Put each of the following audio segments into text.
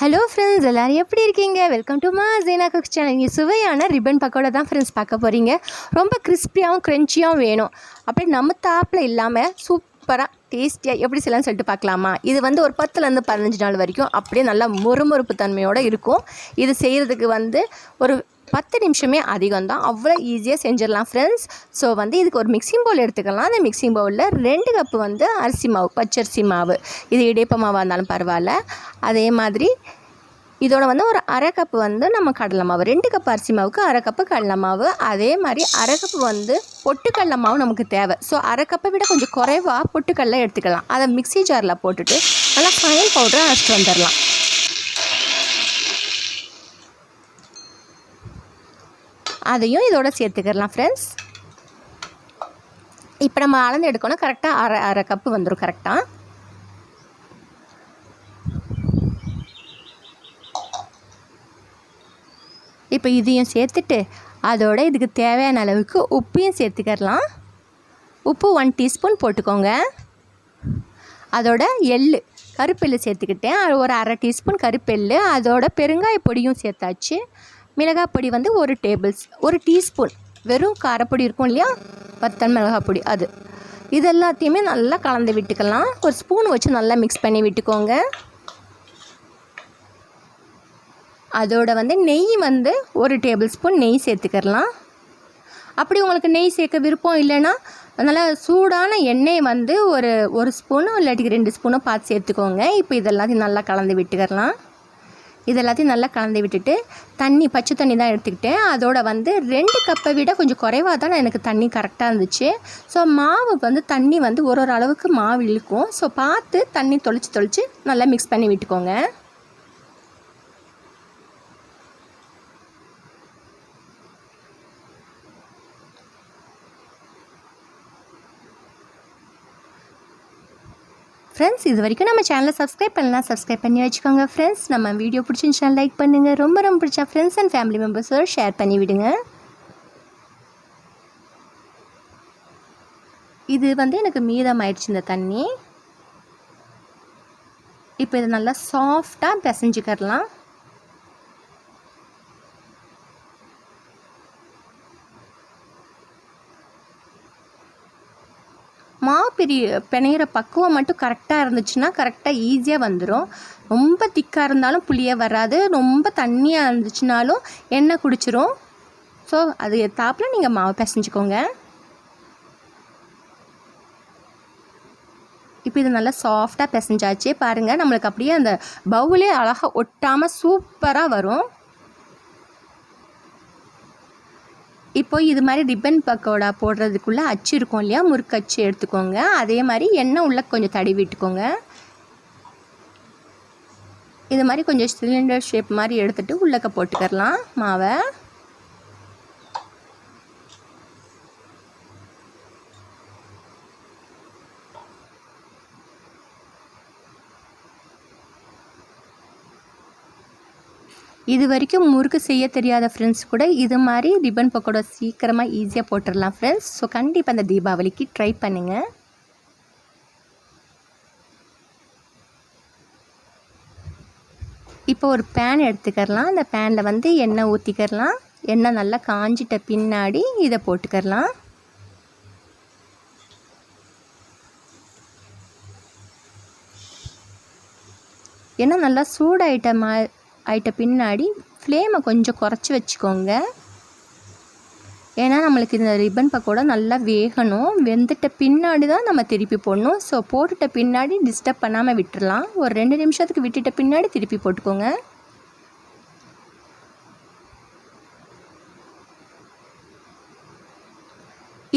Hello friends எல்லோரும் எப்படி இருக்கீங்க? வெல்கம் டு மா ஜீனா குக் சேனல் இங்கே சுவையான ரிப்பன் பக்கோடா தான் ஃப்ரெண்ட்ஸ் பார்க்க போகிறீங்க ரொம்ப கிறிஸ்பியாகவும் க்ரன்ச்சியாகவும் வேணும். அப்படி நம்ம தாப்பில் இல்லாமல் சூப்பராக டேஸ்டியாக எப்படி செய்யலாம்னு சொல்லிட்டு பார்க்கலாமா? இது வந்து ஒரு பத்துலேருந்து பதினஞ்சு நாள் வரைக்கும் அப்படியே நல்லா மொறுமொறுப்பு தன்மையோடு இருக்கும். இது செய்கிறதுக்கு வந்து ஒரு பத்து நிமிஷமே அதிகம் தான் அவ்வளோ ஈஸியாக செஞ்சிடலாம் ஃப்ரெண்ட்ஸ் ஸோ வந்து இதுக்கு ஒரு மிக்சிங் பவுல் எடுத்துக்கலாம். அந்த மிக்சிங் பவுலில் ரெண்டு கப்பு வந்து அரிசி மாவு பச்சரிசி மாவு. இது இடியப்ப மாவாக இருந்தாலும் பரவாயில்ல. அதே மாதிரி இதோட வந்து ஒரு அரை கப்பு வந்து நம்ம கடலை மாவு ரெண்டு கப் அரிசி மாவுக்கு அரை கப்பு கடலை மாவு. அதே மாதிரி அரை கப்பு வந்து பொட்டுக்கடலை மாவு நமக்கு தேவை. ஸோ அரை கப்பை விட கொஞ்சம் குறைவாக பொட்டுக்கடலை எடுத்துக்கலாம். அதை மிக்ஸி ஜாரில் போட்டுட்டு நல்லா ஃபைன் பவுடரை அரைச்சிட்டு வந்துடலாம். அதையும் இதோட சேர்த்துக்கிடலாம் ஃப்ரெண்ட்ஸ் இப்போ நம்ம அளந்து எடுக்கணும். கரெக்டாக அரை அரை கப்பு வந்துடும் கரெக்டாக இப்போ இதையும் சேர்த்துட்டு அதோட இதுக்கு தேவையான அளவுக்கு உப்பையும் சேர்த்துக்கிடலாம். உப்பு ஒன் டீஸ்பூன் போட்டுக்கோங்க. அதோட எள்ளு கருப்பெள்ளு சேர்த்துக்கிட்டேன். அது ஒரு அரை டீஸ்பூன் கருப்பெள்ளு அதோட பெருங்காய பொடியும் சேர்த்தாச்சு. மிளகாய் பொடி வந்து ஒரு டேபிள்ஸ் ஒரு டீஸ்பூன் வெறும் காரப்பொடி இருக்கும் இல்லையா? வத்தல் மிளகாய் பொடி அது. இது எல்லாத்தையுமே நல்லா கலந்து விட்டுக்கலாம். ஒரு ஸ்பூன் வச்சு நல்லா மிக்ஸ் பண்ணி விட்டுக்கோங்க. அதோட வந்து நெய் வந்து ஒரு டேபிள் ஸ்பூன் நெய் சேர்த்துக்கிறலாம். அப்படி உங்களுக்கு நெய் சேர்க்க விருப்பம் இல்லைன்னா நல்லா சூடான எண்ணெய் வந்து ஒரு ஒரு ஸ்பூனோ இல்லாட்டி ரெண்டு ஸ்பூனோ பார்த்து சேர்த்துக்கோங்க. இப்போ இதெல்லாத்தையும் நல்லா கலந்து விட்டுக்கிறலாம். இது எல்லாத்தையும் நல்லா கலந்து விட்டுட்டு தண்ணி பச்சை தண்ணி தான் எடுத்துக்கிட்டேன். அதோட வந்து ரெண்டு கப்பை விட கொஞ்சம் குறைவாக தான் எனக்கு தண்ணி கரெக்டாக இருந்துச்சு. ஸோ மாவு வந்து தண்ணி வந்து ஒரு ஒரு அளவுக்கு மாவு இழுக்கும். ஸோ பார்த்து தண்ணி தொளிச்சு தொளிச்சு நல்லா மிக்ஸ் பண்ணி விட்டுக்கோங்க. ஃப்ரெண்ட்ஸ் இது வரைக்கும் நம்ம சேனலை சப்ஸ்கிரைப் பண்ணலாம் சப்ஸ்கிரைப் பண்ணி வச்சுக்கோங்க. ஃப்ரெண்ட்ஸ் நம்ம வீடியோ பிடிச்சிருந்துச்சா லைக் பண்ணுங்கள் ரொம்ப ரொம்ப பிடிச்சா ஃப்ரெண்ட்ஸ் அண்ட் ஃபேமிலி மெம்பர்ஸோட ஷேர் பண்ணி விடுங்க. இது வந்து எனக்கு மீதமாயிடுச்சு இந்த தண்ணி. இப்போ இதை நல்லா சாஃப்டாக பிசைஞ்சுக்கிடலாம் மாவு பிரி பிணையிற பக்குவம் மட்டும் கரெக்டாக இருந்துச்சுன்னா கரெக்டாக ஈஸியாக வந்துடும் ரொம்ப திக்காக இருந்தாலும் புளியே வராது. ரொம்ப தண்ணியாக இருந்துச்சுனாலும் எண்ணெய் குடிச்சிரும். ஸோ அது தாப்பில் நீங்கள் மாவு பிசைஞ்சுக்கோங்க. இப்போ இது நல்லா சாஃப்டாக பிசைஞ்சாச்சு. பாருங்கள் நம்மளுக்கு அப்படியே அந்த பவுலே அழகாக ஒட்டாமல் சூப்பராக வரும். இப்போ இது மாதிரி ரிப்பன் பக்கோடா போடுறதுக்குள்ளே அச்சு இருக்கும் இல்லையா? முறுக்கு அச்சு எடுத்துக்கோங்க. அதே மாதிரி எண்ணெய் உள்ள கொஞ்சம் தடவி விட்டுக்கோங்க. இது மாதிரி கொஞ்சம் சிலிண்டர் ஷேப் மாதிரி எடுத்துகிட்டு உள்ளக்க போட்டுக்கிறலாம். மாவை இது வரைக்கும் முறுக்கு செய்ய தெரியாத ஃப்ரெண்ட்ஸ் கூட இது மாதிரி ரிப்பன் பக்கோடா சீக்கிரமாக ஈஸியாக போட்டுடலாம் ஃப்ரெண்ட்ஸ் ஸோ கண்டிப்பாக அந்த தீபாவளிக்கு ட்ரை பண்ணுங்கள் இப்போ ஒரு பேன் எடுத்துக்கிறலாம் அந்த பேனில் வந்து எண்ணெய் ஊற்றிக்கிறலாம் எண்ணெய் நல்லா காஞ்சிட்ட பின்னாடி இதை போட்டுக்கிறலாம் ஏன்னா நல்லா சூடாயிட்ட மா ஆயிட்ட பின்னாடி ஃப்ளேமை கொஞ்சம் குறைச்சி வச்சுக்கோங்க. ஏன்னா நம்மளுக்கு இந்த ரிப்பன் பக்கோடா நல்லா வேகணும். வெந்துட்ட பின்னாடி தான் நம்ம திருப்பி போடணும். ஸோ போட்டுட்ட பின்னாடி டிஸ்டர்ப் பண்ணாமல் விட்டுடலாம் ஒரு ரெண்டு நிமிஷத்துக்கு விட்டுட்ட பின்னாடி திருப்பி போட்டுக்கோங்க.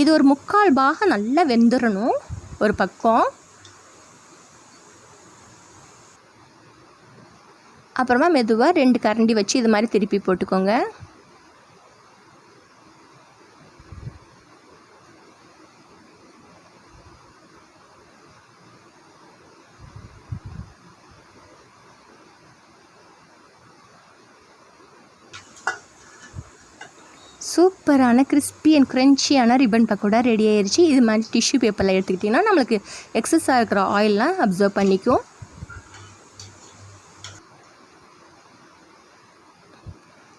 இது ஒரு முக்கால் பாகம் நல்லா வெந்துடணும் ஒரு பக்கம். அப்புறமா மெதுவாக ரெண்டு கரண்டி வச்சு இது மாதிரி திருப்பி போட்டுக்கோங்க. சூப்பரான கிறிஸ்பி அண்ட் க்ரன்ச்சியான ரிப்பன் பக்கோடா ரெடி ஆயிடுச்சு இது மாதிரி டிஷ்யூ பேப்பரில் எடுத்துக்கிட்டிங்கன்னா நம்மளுக்கு எக்ஸஸாக இருக்கிற ஆயிலெலாம் அப்சர்வ் பண்ணிக்கும்.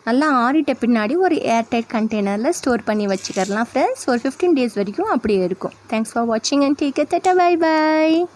நல்லா ஆறிட்ட பின்னாடி ஒரு ஏர்டைட் கண்டெய்னரில் ஸ்டோர் பண்ணி வச்சுக்கலாம் ஃப்ரெண்ட்ஸ் ஒரு ஃபிஃப்டீன் டேஸ் வரைக்கும் அப்படியே இருக்கும். தேங்க்ஸ் ஃபார் வாட்சிங் அண்ட் டேக் தட்ட பை பை